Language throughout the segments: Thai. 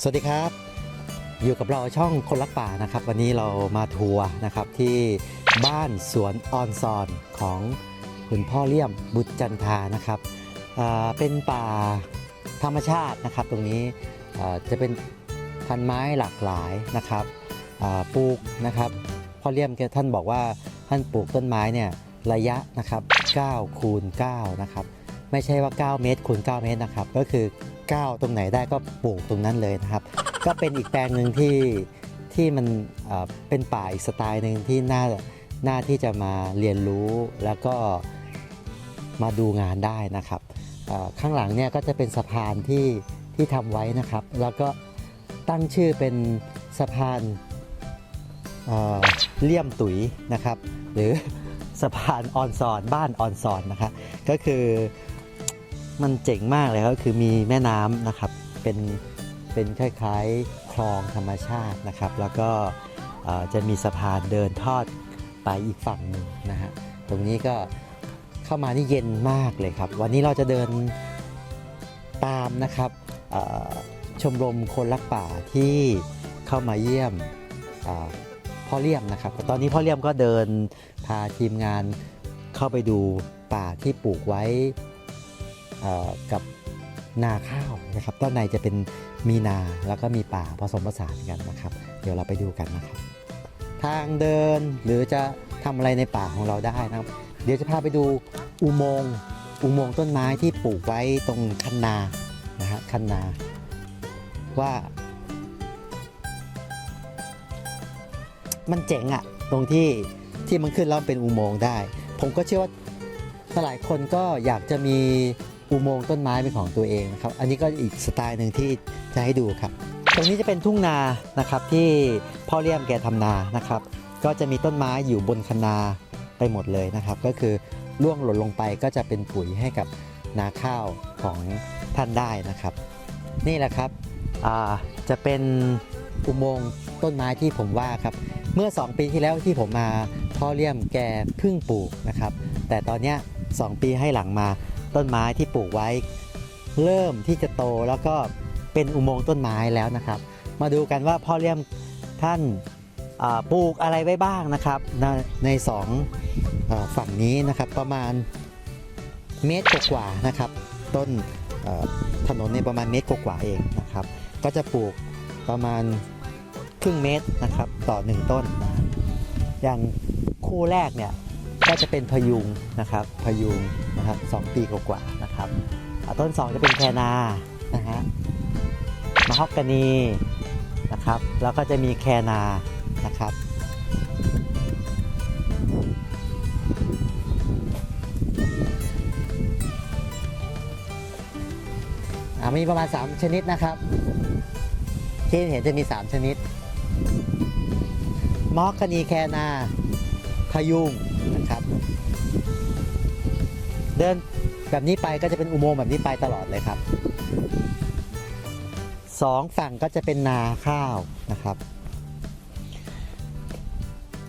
สวัสดีครับ อยู่กับเราช่องคนรักป่านะครับ วันนี้เรามาทัวร์นะครับที่บ้านสวนออนซอนของคุณพ่อเลี่ยมบุตรจันทานะครับเป็นป่าธรรมชาตินะครับ ตรงนี้จะเป็นพันไม้หลากหลายนะครับปลูกนะครับพ่อเลี่ยมท่านบอกว่าท่านปลูกต้นไม้เนี่ยระยะนะครับ9คูณ9นะครับไม่ใช่ว่า 9 เมตรคูณ9เมตรนะครับ ก็คือ 9ตรงไหนได้ก็ปลูกตรงนั้นเลยนะครับ ก็เป็นอีกแปลงหนึ่งที่ที่มันเอ่อเป็นป่าอีกสไตล์หนึ่งที่น่าน่าที่จะมาเรียนรู้แล้วก็มาดูงานได้นะครับเอ่อข้างหลังเนี่ยก็จะเป็นสะพานที่ที่ทำไว้นะครับ แล้วก็ตั้งชื่อเป็นสะพานเอ่อเลี่ยมตุ๋ยนะครับ หรือสะพานออนซอนบ้านออนซอนนะคะก็คือ มันเจ๋งมากเลยก็คือมีแม่น้ำนะครับ เป็นเป็นคล้ายๆคลองธรรมชาตินะครับ แล้วก็จะมีสะพานเดินทอดไปอีกฝั่งหนึ่งนะฮะตรงนี้ก็เข้ามานี่เย็นมากเลยครับ วันนี้เราจะเดินตามนะครับชมรมคนรักป่าที่เข้ามาเยี่ยมพ่อเลี่ยมนะครับ ตอนนี้พ่อเลี่ยมก็เดินพาทีมงานเข้าไปดูป่าที่ปลูกไว้ กับนาข้าวนะครับด้านในจะเป็นมีนาแล้วก็มีป่าผสมผสานกันนะครับ เดี๋ยวเราไปดูกันนะครับ ทางเดินหรือจะทำอะไรในป่าของเราได้นะครับ เดี๋ยวจะพาไปดูอุโมงค์อุโมงค์ต้นไม้ที่ปลูกไว้ตรงคันนานะฮะคันนา ว่า มันเจ๋งอะตรงที่ที่มันขึ้นแล้วเป็นอุโมงค์ได้ ผมก็เชื่อว่าหลายคนก็อยากจะมี อุโมงค์ต้นไม้เป็นของตัวเองนะครับ อันนี้ก็อีกสไตล์หนึ่งที่จะให้ดูครับ ตรงนี้จะเป็นทุ่งนานะครับที่พ่อเลี่ยมแกทำนานะครับ ก็จะมีต้นไม้อยู่บนคันนาไปหมดเลยนะครับ ก็คือร่วงหล่นลงไปก็จะเป็นปุ๋ยให้กับนาข้าวของท่านได้นะครับ นี่แหละครับจะเป็นอุโมงค์ต้นไม้ที่ผมว่าครับเมื่อ 2 ปีที่แล้วที่ผมมาพ่อเลี่ยมแกเพิ่งปลูกนะครับ แต่ตอนนี้ยสองปีให้หลังมา ต้นไม้ที่ปลูกไว้ เริ่มที่จะโตแล้วก็เป็นอุโมงค์ต้นไม้แล้วนะครับ มาดูกันว่าพ่อเลี่ยมท่านปลูกอะไรไว้บ้างนะครับ ในสองฝั่งนี้นะครับประมาณเมตรกว่าๆนะครับ ต้นถนนในยประมาณเมตรกว่าเองนะครับ ก็จะปลูกประมาณครึ่งเมตรนะครับต่อหนึ่งต้นนะอย่างคู่แรกเนี่ยก็จะเป็นพยุงนะครับพยุง นะครับสองปีกว่าๆนะครับต้นสองจะเป็นแคนานะฮะมะฮอกกานีนะครับ แล้วก็จะมีแคนานะครับมีประมาณ 3 ชนิดนะครับ ที่เห็นจะมี 3 ชนิด มอคคานีแคนาพยุงนะครับ เดินแบบนี้ไปก็จะเป็นอุโมงค์แบบนี้ไปตลอดเลยครับสองฝั่งก็จะเป็นนาข้าวนะครับ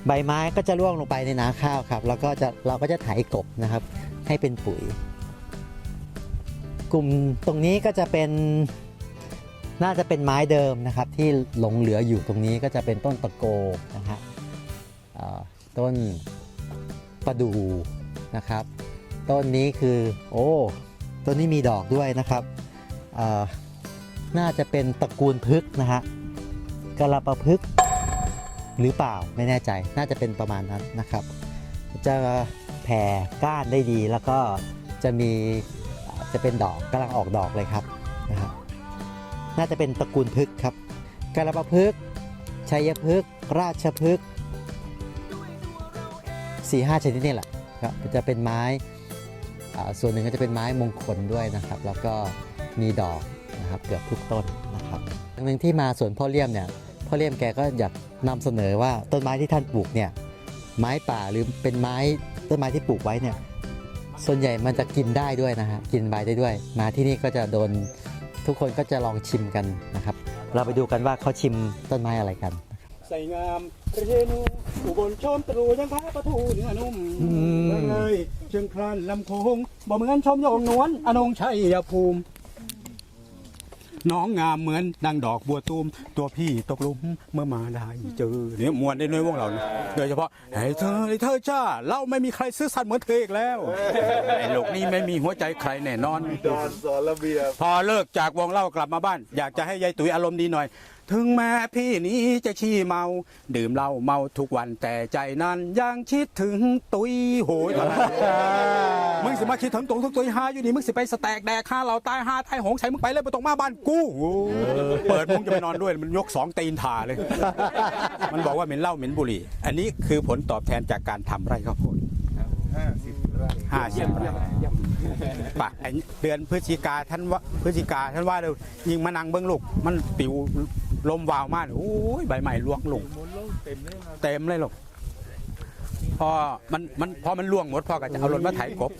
ใบไม้ก็จะร่วงลงไปในนาข้าวครับ แล้วก็จะเราก็จะไถกบนะครับ ให้เป็นปุ๋ย กลุ่มตรงนี้ก็จะเป็นน่าจะเป็นไม้เดิมนะครับ ที่หลงเหลืออยู่ตรงนี้ก็จะเป็นต้นตะโกนะฮะต้นประดูนะครับ ต้นนี้คือโอ้ต้นนี้มีดอกด้วยนะครับน่าจะเป็นตระกูลพฤกษ์นะฮะกระปะพฤกษ์หรือเปล่าไม่แน่ใจน่าจะเป็นประมาณนั้นนะครับ จะแผ่ก้านได้ดีแล้วก็จะมีจะเป็นดอกกำลังออกดอกเลยครับนะครับน่าจะเป็นตระกูลพฤกษ์ครับกระปะพฤกษ์ชัยพฤกษ์ราชพฤกษ์สี่ห้าชนิดนี่แหละครับจะเป็นไม้ ส่วนหนึ่งก็จะเป็นไม้มงคลด้วยนะครับ แล้วก็มีดอกนะครับเกือบทุกต้นนะครับหนึ่งที่มาสวนพ่อเลี่ยมเนี่ยพ่อเลี่ยมแกก็อยากนำเสนอว่าต้นไม้ที่ท่านปลูกเนี่ยไม้ป่าหรือเป็นไม้ต้นไม้ที่ปลูกไว้เนี่ยส่วนใหญ่มันจะกินได้ด้วยนะฮะกินใบได้ด้วย มาที่นี่ก็จะโดนทุกคนก็จะลองชิมกันนะครับ เราไปดูกันว่าเขาชิมต้นไม้อะไรกัน ใส่งามเรนูอุบลชมตรูยังพระประทูเนื้อนุ่มอืมเมืองเลยเชียงครานลำโคงบ่เหมือนชมโยงนวลอนงชัยภูมิ น้องงามเหมือนดังดอกบัวตูม ตัวพี่ตกหลุมเมื่อมาได้เจอเนี่ยมวนได้ด้วยวงเราเนี่ยโดยเฉพาะให้เธอให้เธอจ้า เราไม่มีใครซื้อสัตว์เหมือนเธออีกแล้วไอ้โลกนี้ไม่มีหัวใจใครแน่นอนดอนสอนระเบียบพอเลิกจากวงเล่ากลับมาบ้าน อยากจะให้ยายตุ๋ยอารมณ์ดีหน่อย ถึงแม้พี่นี้จะขี้เมา ดื่มเหล้าเมาทุกวันแต่ใจนั้นยังคิดถึงตุ๋ยโหยตอนนั้นมึงสิมาคิดถึงตุ๋ยทุกตุ๋ยหาอยู่นี่มึงสิไปสแตกแดกฆ่าเราตายหาตายโหงใส่มึงไปเลยไปตรงมาบ้านกูโอ้เปิดมึงจะไปนอนด้วยมันยกสองตีนถ่าเลย มันบอกว่าเหม็นเหล้าเหม็นบุหรี่ อันนี้คือผลตอบแทนจากการทำไร่ข้าวโพด50ไร่ห้าสิบไร่ปะไอ้เดือนพฤศจิกาท่านว่าพฤศจิกาท่านว่าเดี๋ยวยิงมานังเบิ้งลูกมันปิว ลมวาวมากโอ้ยใบใหม่ล่วงลงเต็มเลยลูกพอมันมันพอมันล่วงหมดพ่อก็จะเอารถมาไถกบ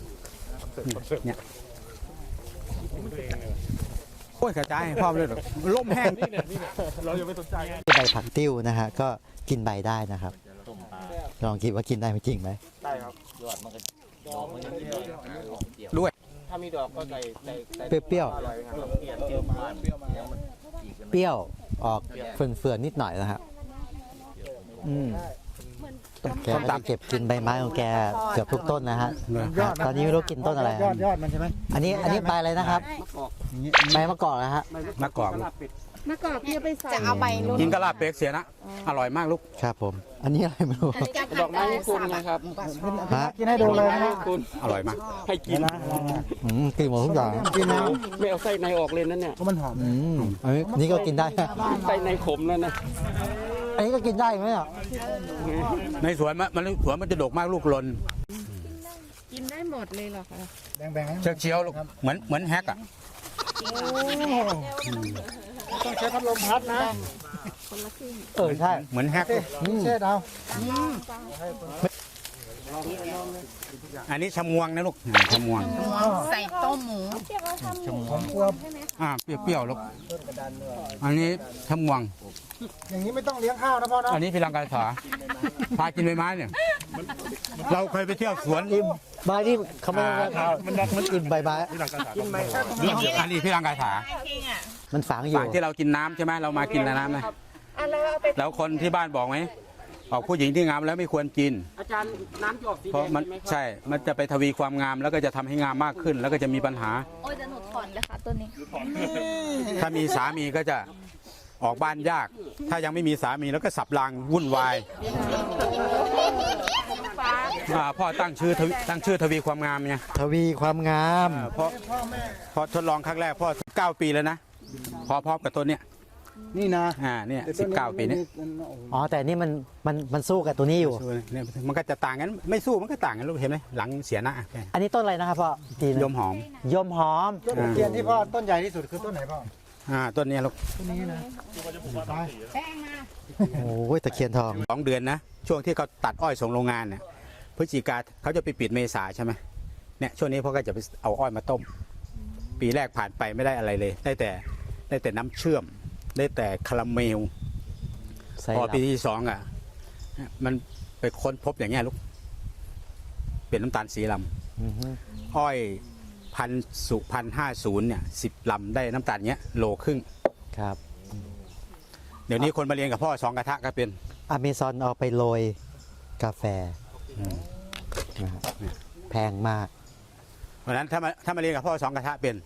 เนี่ยโอ้ยกระจายให้พ่อเลยหรอกล่มแห้งใบผักติ้วนะฮะก็กินใบได้นะครับลองคิดว่ากินได้ไหมจริงไหมด้วยถ้ามีดอกก็ใส่ใส่ใส่เปรี้ยวอร่อยครับๆเปรี้ยว ออกเฟื่อนๆนิดหน่อยนะฮะอืมแกก็จะเก็บกินใบไม้ของแกเกือบทุกต้นนะฮะตอนนี้ไม่รู้กินต้นอะไร ยอดยอดมันใช่ไหมอันนี้อันนี้ใบอะไรนะครับ ใบมะกอกนะฮะ มะกอกลูก มะกอกพี่เอาไปใส่จะเอาใบรุ่น กินกะลาเป๊กเสียนะ อร่อยมากลูก ครับผม อันนี้อะไรไม่รู้ ดอกไม้ให้คุณนะครับฮะกินให้ดูเลยนะคุณอร่อยมาก ให้กิน อืมกินหมดทุกอย่างกินแล้วไม่เอาไส้ในออกเลยนั่นเนี่ยก็มันหอมอืมอันนี้นี่ก็กินได้ฮะไส้ในขมนั่นนะอันนี้ก็กินได้ไหมอะในสวนมันมันสวนมันจะดกมากลูกหลนกินได้หมดเลยเหรอคะแบ่งๆให้เชียวเชียวๆลูกเหมือนเหมือนแฮกอะ ต้องใช้พัดลมพัดนะเออใช่ เหมือนแฮกเช็ดเอา อันนี้ชะมวงนะลูกชะมวงใส่ต้มหมูผมกลัวอ่าเปรี้ยวๆลูกอันนี้ชะมวง อย่างนี้ไม่ต้องเลี้ยงข้าวนะพ่อนะอันนี้พิรังกาสาพากินใบไม้เนี่ย เราเคยไปเที่ยวสวนใบที่เขาไม่ได้ทามันมันกินใบไม้อันนี้พิรังกาสามันฝังอยู่ฝากที่เรากินน้ำใช่ไหมเรามากินน้ำนะอะเราเอาไปแล้วคนที่บ้านบอกไหม บอกผู้หญิงที่งามแล้วไม่ควรกิน อาจารย์น้ำจะออกสีเพแดราะงมันใช่ไหมครับใช่ มันจะไปทวีความงามแล้วก็จะทำให้งามมากขึ้น แล้วก็จะมีปัญหา โอ้ยจะหนูถอนเลยค่ะตัวนี้ ถ้ามีสามีก็จะออกบ้านยาก ถ้ายังไม่มีสามีแล้วก็สับรางวุ่นวายอ่าพ่อตั้งชื่อทวีตั้งชื่อทวีความงามไงทวีความงาม เพราะพอทดลองครั้งแรกพ่อเก้าปีแล้วนะ พอพร้อมกับต้นเนี้ย นี่นะอ่าเนี่ยสิบเก้าปีเนี้ยอ๋อแต่นี่มันมันมันสู้กับตัวนี้อยู่ เนี่ยมันก็จะต่างกันไม่สู้มันก็ต่างกันลูกเห็นไหมหลังเสียหน้าแค่อันนี้ต้นอะไรนะครับพ่อจีนยมหอม ยมหอม ต้นตะเคียนที่พ่อต้นใหญ่ที่สุดคือต้นไหนพ่ออ่าต้นเนี้ยลูกต้นนี้นะไปโอ้ยตะเคียนทองสองเดือนนะช่วงที่เขาตัดอ้อยส่งโรงงานเนี่ยพฤศจิกาเขาจะไปปิดเมษาใช่ไหมเนี่ยช่วงนี้พ่อก็จะไปเอาอ้อยมาต้ม ปีแรกผ่านไปไม่ได้อะไรเลย ได้แต่ได้แต่น้ำเชื่อม ได้แต่คาราเมลใส่พอลับปีที่สองอะ มันไปค้นพบอย่างเงี้ยลูก เป็นน้ำตาลสีลอือฮึำอ้อยพันสุพันห้าศูนย์เนี่ยสิบลำได้น้ำตาลเงี้ยโลครึ่ง ครับ เดี๋ยวนี้คนมาเรียนกับพ่อสองกระทะก็เป็น อเมซอนเอาไปโรยกาแฟนะครับแพงมาก เพราะฉะนั้นถ้ามาถ้ามาเรียนกับพ่อสองกระทะเป็น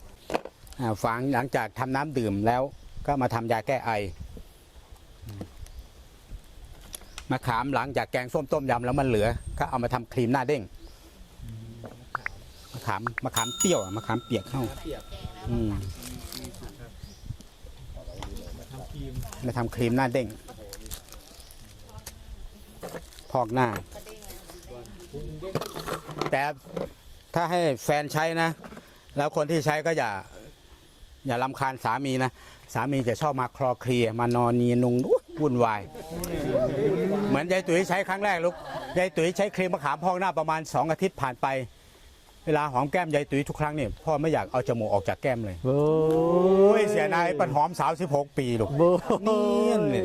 อ่าฝังหลังจากทำน้ำดื่มแล้ว ก็มาทำยาแก้ไอมะขามหลังจากแกงส้มต้มยำแล้วมันเหลือ ก็เอามาทำครีมหน้าเด้งมะขามมะขามเปรี้ยวอะมะขามเปียกเข้าอืมมาทำครีมหน้าเด้งพอกหน้า แต่ถ้าให้แฟนใช้นะ แล้วคนที่ใช้ก็อย่า อย่าลำคาญสามีนะ สามีจะชอบมาคลอเคลียร์มานอนนีนุงอุ๊ยวุ่นวายเหมือนยายตุ๋ยใช้ครั้งแรกลูกยายตุ๋ยใช้ครีมมะขามพอกหน้าประมาณสองอาทิตย์ผ่านไป เวลาหอมแก้มยายตุ๋ยทุกครั้งเนี่ยพ่อไม่อยากเอาจมูกออกจากแก้มเลยโอ้โอ้ยเสียนายปันหอมสาวสิบหกปีลูกโบ้เนียนเลย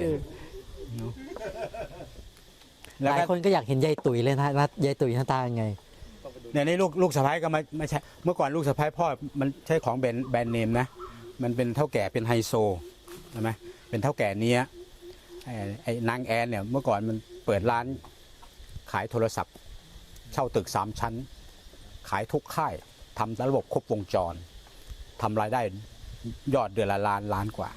หแล้วลายก็คนก็อยากเห็นยายตุ๋ยเลยนะว่ายายตุ๋ยหน้าตายังไงเนี่ยนี่ลูกลูกสะพ้ายก็ไม่ไม่ใช่เมื่อก่อนลูกสะพ้ายพ่อมันใช้ของแบรนด์แบรนด์เนมนะ มันเป็นเท่าแก่เป็นไฮโซใช่ไหมเป็นเท่าแก่เนี้ยไอ้ไอ้นางแอนเนี่ยเมื่อก่อนมันเปิดร้านขายโทรศัพท์ เช่าตึกสามชั้น ขายทุกค่ายทำระบบครบวงจรทำรายได้ยอดเดือนละล้านล้านกว่า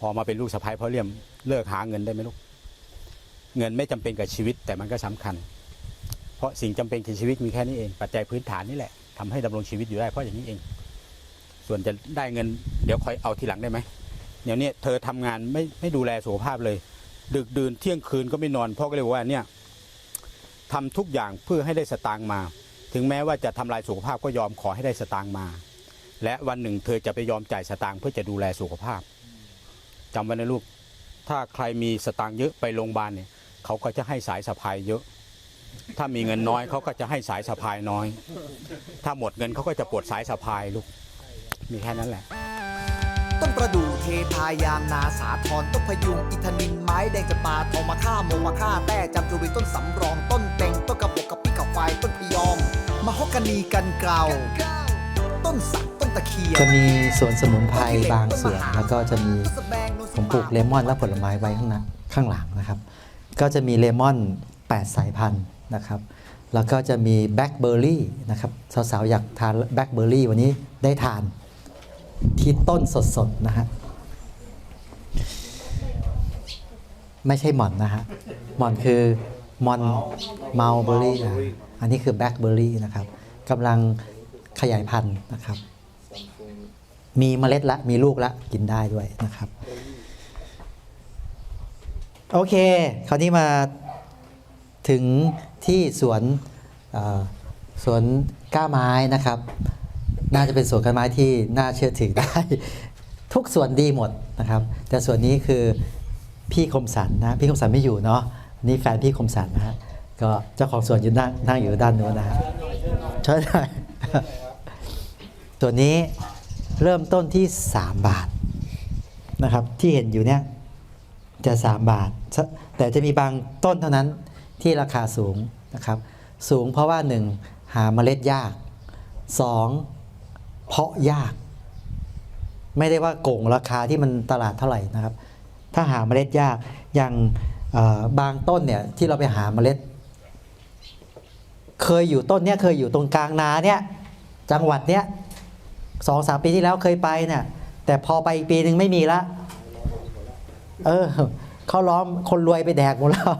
พอมาเป็นลูกสะพ้ายพ่อเลี่ยมเลิกหาเงินได้ไหมลูกเงินไม่จำเป็นกับชีวิตแต่มันก็สำคัญ เพราะสิ่งจำเป็นกับชีวิตมีแค่นี้เอง ปัจจัยพื้นฐานนี่แหละทำให้ดำรงชีวิตอยู่ได้เพราะอย่างนี้เอง ส่วนจะได้เงินเดี๋ยวคอยเอาทีหลังได้ไหมเดี๋ยวนี้เธอทำงานไม่ไม่ดูแลสุขภาพเลย ดึกดื่นเที่ยงคืนก็ไม่นอนพ่อก็เลยบอกว่าเนี่ยทำทุกอย่างเพื่อให้ได้สตางค์มา ถึงแม้ว่าจะทำลายสุขภาพก็ยอมขอให้ได้สตางค์มา และวันหนึ่งเธอจะไปยอมจ่ายสตางค์เพื่อจะดูแลสุขภาพจำไว้นะลูกถ้าใครมีสตางค์เยอะไปโรงพยาบาลเนี่ยเขาก็จะให้สายสะพายเยอะ ถ้ามีเงินน้อยเขาก็จะให้สายสะพายน้อย ถ้าหมดเงินเขาก็จะปลดสายสะพายลูก มีแค่นั้นแหละ ต้นประดู่เทพายางนาสาทรต้นพยุงอินทนินไม้แดงจะปาทองมาฆ่าโมงมาฆ่าแต่จำจุรีต้นสำรองต้นเต็งต้นกระบอกกระปิกับไฟต้นพยอมมะฮอกกานีกันเกลาต้นสักต้นตะเคียนจะมีสวนสมุนไพรบางส่วนแล้วก็จะมีผมปลูกเลมอนและผลไม้ไว้ข้างหน้าข้างหลังนะครับ ก็จะมีเลมอน 8 สายพันธุ์นะครับแล้วก็จะมีแบล็คเบอร์รี่นะครับสาวๆอยากทานแบล็คเบอร์รี่วันนี้ได้ทาน ที่ต้นสดๆนะฮะไม่ใช่หม่อนนะฮะหม่อนคือมอนเมาเบอร์รี่อะอันนี้คือแบล็คเบอร์รี่นะครับกำลังขยายพันธุ์นะครับ มีเมล็ดละมีลูกละกินได้ด้วยนะครับ โอเค คราวนี้มาถึงที่สวนสวนก้าไม้นะครับ น่าจะเป็นสวนกล้าไม้ที่น่าเชื่อถือได้ ทุกส่วนดีหมดนะครับ แต่ส่วนนี้คือพี่คมสันนะพี่คมสันไม่อยู่เนาะนี่แฟนพี่คมสันนะฮะก็เจ้าของสวนอยู่นั่งนั่งอยู่ด้านนู้นนะฮะช่วยหน่อยตัวนี้เริ่มต้นที่ 3 บาทนะครับที่เห็นอยู่เนี่ยจะ 3 บาท แต่จะมีบางต้นเท่านั้นที่ราคาสูงนะครับ สูงเพราะว่า 1. หาเมล็ดยาก 2. เพราะยาก ไม่ได้ว่าโกงราคาที่มันตลาดเท่าไหร่นะครับ ถ้าหาเมล็ดยากอย่างบางต้นเนี่ยที่เราไปหาเมล็ด เคยอยู่ต้นเนี้ยเคยอยู่ตรงกลางนาเนี่ยจังหวัดเนี้ยสองสามปีที่แล้วเคยไปเนี่ยแต่พอไปอีกปีหนึ่งไม่มีละ เออเขาล้อมคนรวยไปแดกหมดแล้ว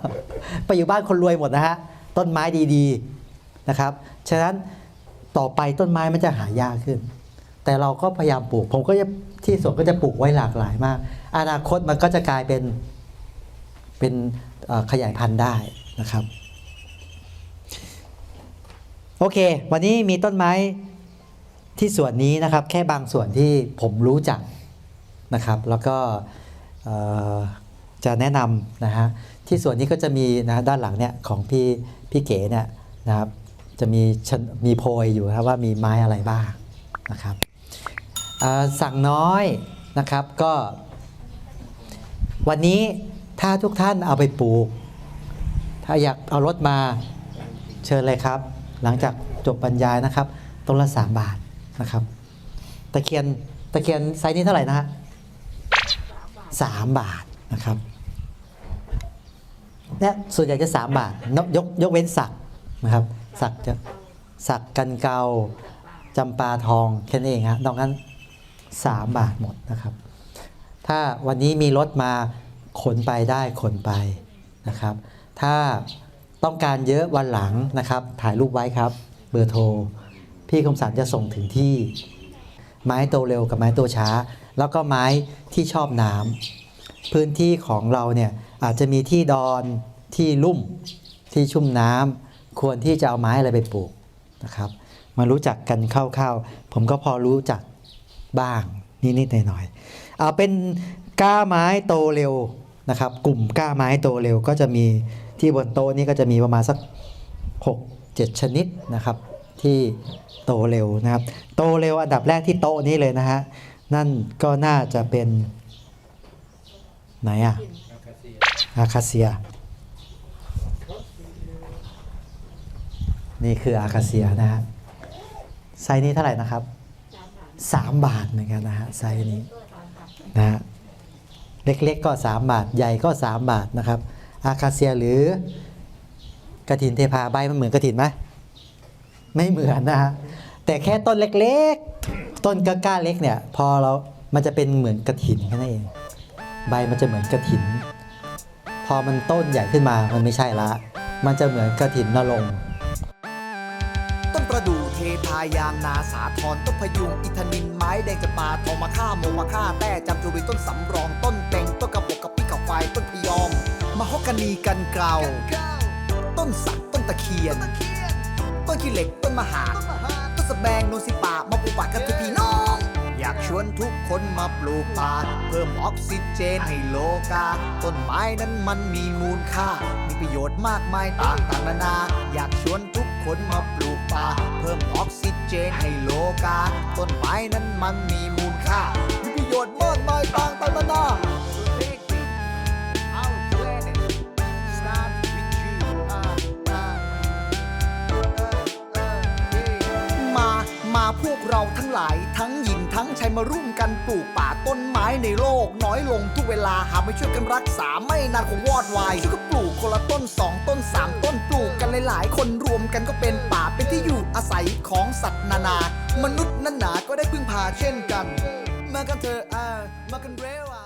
ไปอยู่บ้านคนรวยหมดนะฮะ ต้นไม้ดีๆนะครับ ฉะนั้น ต่อไปต้นไม้มันจะหายากขึ้น แต่เราก็พยายามปลูก ผมก็จะที่สวนก็จะปลูกไว้หลากหลายมาก อนาคตมันก็จะกลายเป็นเป็นขยายพันธุ์ได้นะครับ โอเค วันนี้มีต้นไม้ที่สวนนี้นะครับ แค่บางส่วนที่ผมรู้จักนะครับ แล้วก็จะแนะนำนะฮะที่สวนนี้ก็จะมีนะด้านหลังเนี่ยของพี่พี่เก๋เนี่ยนะครับ จะมีมีโพยอยู่นะครับว่ามีไม้อะไรบ้างนะครับสั่งน้อยนะครับก็ วันนี้ถ้าทุกท่านเอาไปปลูก ถ้าอยากเอารถมาเชิญเลยครับ หลังจากจบบรรยายนะครับต้นละ3บาทนะครับตะเคียนตะเคียนไซส์นี้เท่าไหร่นะฮะสามบาทนะครับเนี่ยส่วนใหญ่จะ3บาทยกยกเว้นสักนะครับ สักจะสักกันเกาจำปาทองแค่นั้นเองฮะนอกนั้น 3 บาทหมดนะครับ ถ้าวันนี้มีรถมาขนไปได้ขนไปนะครับ ถ้าต้องการเยอะวันหลังนะครับ ถ่ายรูปไว้ครับ เบอร์โทร พี่คมสันจะส่งถึงที่ ไม้โตเร็วกับไม้โตช้า แล้วก็ไม้ที่ชอบน้ำพื้นที่ของเราเนี่ยอาจจะมีที่ดอนที่ลุ่มที่ชุ่มน้ำ ควรที่จะเอาไม้อะไรไปปลูกนะครับ มารู้จักกันคร่าวๆผมก็พอรู้จักบ้างนิดๆหน่อยๆเอาเป็นก้าไม้โตเร็วนะครับ กลุ่มก้าไม้โตเร็วก็จะมีที่บนโต๊ะนี้ก็จะมีประมาณสัก 6 7 ชนิดนะครับ ที่โตเร็วนะครับ โตเร็วอันดับแรกที่โต๊ะนี้เลยนะฮะนั่นก็น่าจะเป็นไหนอะอาคาเซีย นี่คืออาคาเซียนะฮะไซนี้เท่าไหร่นะครับ3บาทเหมือนกันนะฮะไซนี้นะฮะเล็กๆก็ 3 บาท ใหญ่ก็ 3 บาทนะครับ อาคาเซียหรือกระถินเทพาใบมันเหมือนกระถินไหมไม่เหมือนนะฮะแต่แค่ต้นเล็กๆ ต้นก้าๆเล็กเนี่ยพอเรา มันจะเป็นเหมือนกระถินแค่นั้นเอง ใบมันจะเหมือนกระถิน พอมันต้นใหญ่ขึ้นมามันไม่ใช่ละ มันจะเหมือนกระถินนรงค์ ต้นประดูเทพายางนาสาทรต้นพยุงอิทนินไม้แดงจะปาทองมาฆ่าโมมาฆ่าแต่จำจุรีต้นสำรองต้นเต็งต้นกระบอกกระปิกับไฟต้นพยอมมะฮอกกานีกันเกลาต้นสักต้นตะเคียน ต้นขี้เหล็กต้นมหาดต้นสะแบงโนนสิป่ามาปลูกป่ากันเถอะพี่น้อง อยากชวนทุกคนมาปลูกป่าเพิ่มออกซิเจนให้โลกา ต้นไม้นั้นมันมีมูลค่า มีประโยชน์มากมายต่างต่างๆนานา อยากชวนทุกคนมาปลูก ป่า เพิ่มออกซิเจนให้โลกา ต้นไม้นั้นมันมีมูลค่า มาร่วมกันปลูกป่าต้นไม้ในโลก น้อยลงทุกเวลาหากไม่ช่วยกันรักษาไม่นานคงวอดวายช่วยกันปลูกคนละต้นสองต้นสามต้นปลูกกันหลายๆ คนรวมกันก็เป็นป่าเป็นที่อยู่อาศัยของสัตว์นานามนุษย์นั้นหนาก็ได้พึ่งพาเช่นกัน มากันเถอะอ่ามากันเร็วอะ